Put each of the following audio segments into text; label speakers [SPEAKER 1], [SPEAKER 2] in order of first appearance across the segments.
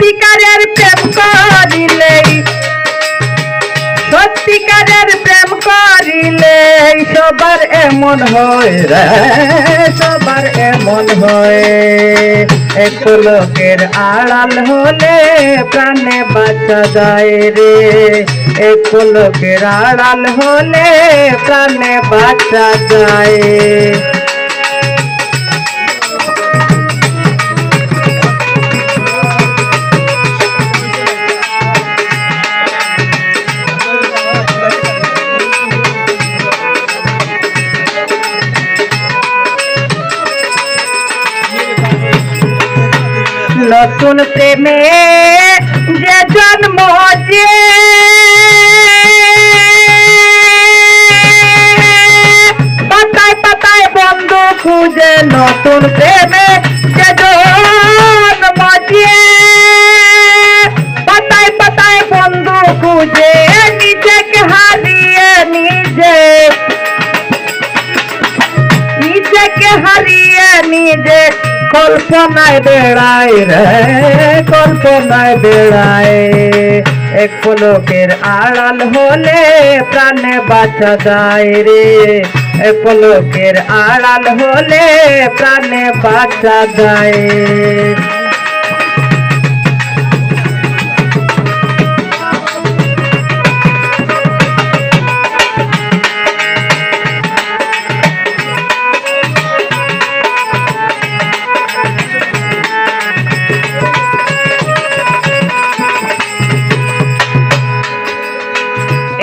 [SPEAKER 1] সত্যিকারের প্রেম করিলেই সত্যিকারের প্রেম করিলে সবার এমন হয় রে, সবার এমন হয়। এক লোকের আড়াল হলে প্রাণে বাঁচা যায় রে, এক লোকের আড়াল হলে প্রাণে বাঁচা যায়। নতুন প্রেমে যে জন্ম যে পাতায় পাতায় বন্ধু খুঁজে নতুন প্রেমে যে জন্ম যে পাতায় পাতায় বন্ধু খুঁজে নিজেকে হারিয়ে নিজে নিজেকে হারিয়ে নিজে কল্পনায় বেড়ায় রে, কল্পনায় বেড়ায়। এক পলকের আড়াল হলে প্রাণে বাঁচা যায় রে। এক পলকের আড়াল হলে প্রাণে বাঁচা যায়।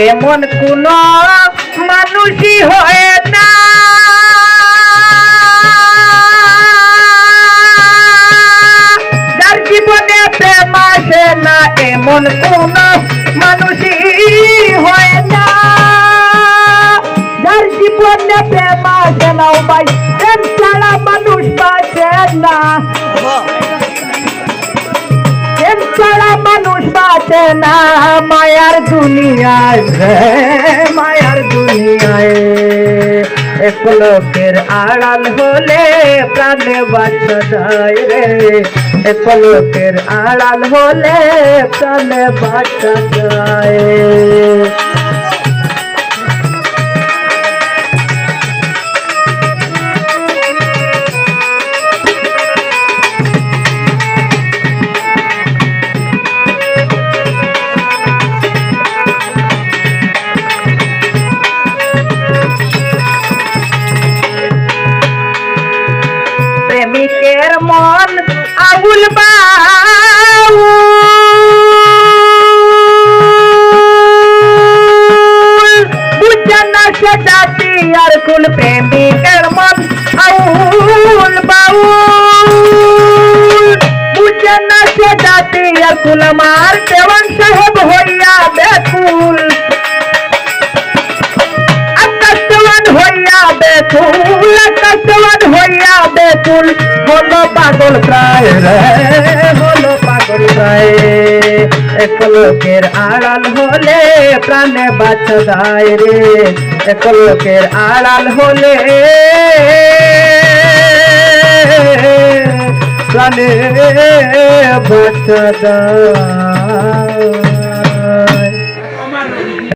[SPEAKER 1] এমন কোন মানুষই হয় না। যার জীবনে প্রেম আসে না, এমন কোন মানুষই হয় না। যার জীবনে প্রেম আসে না ভাই, প্রেম ছাড়া মানুষ বাঁচে না। বাঁচে না মায়ার দুনিয়ায় মায়ার দুনিয়ায়। এক লোকের আড়াল হলে প্রাণে বাঁচা রে। এক লোকের আড়াল হলে প্রাণে বাঁচা যায় মন আউল বুঝে না সে জাতি আর কুল প্রেমিকের মন আউল বাউল। বুঝে না সে জাতি আর কুল আমার দেওয়ান সাহেব হইয়া বেকুল। হইয়া বেকুল। আকাশবান হইয়া বেকুল, হলো পাগল প্রায় হলো পাগল প্রায়। এক লোকের আড়াল হলে প্রাণে বাঁচা যায় রে, এক লোকের আড়াল হলে প্রাণে বাঁচা যায়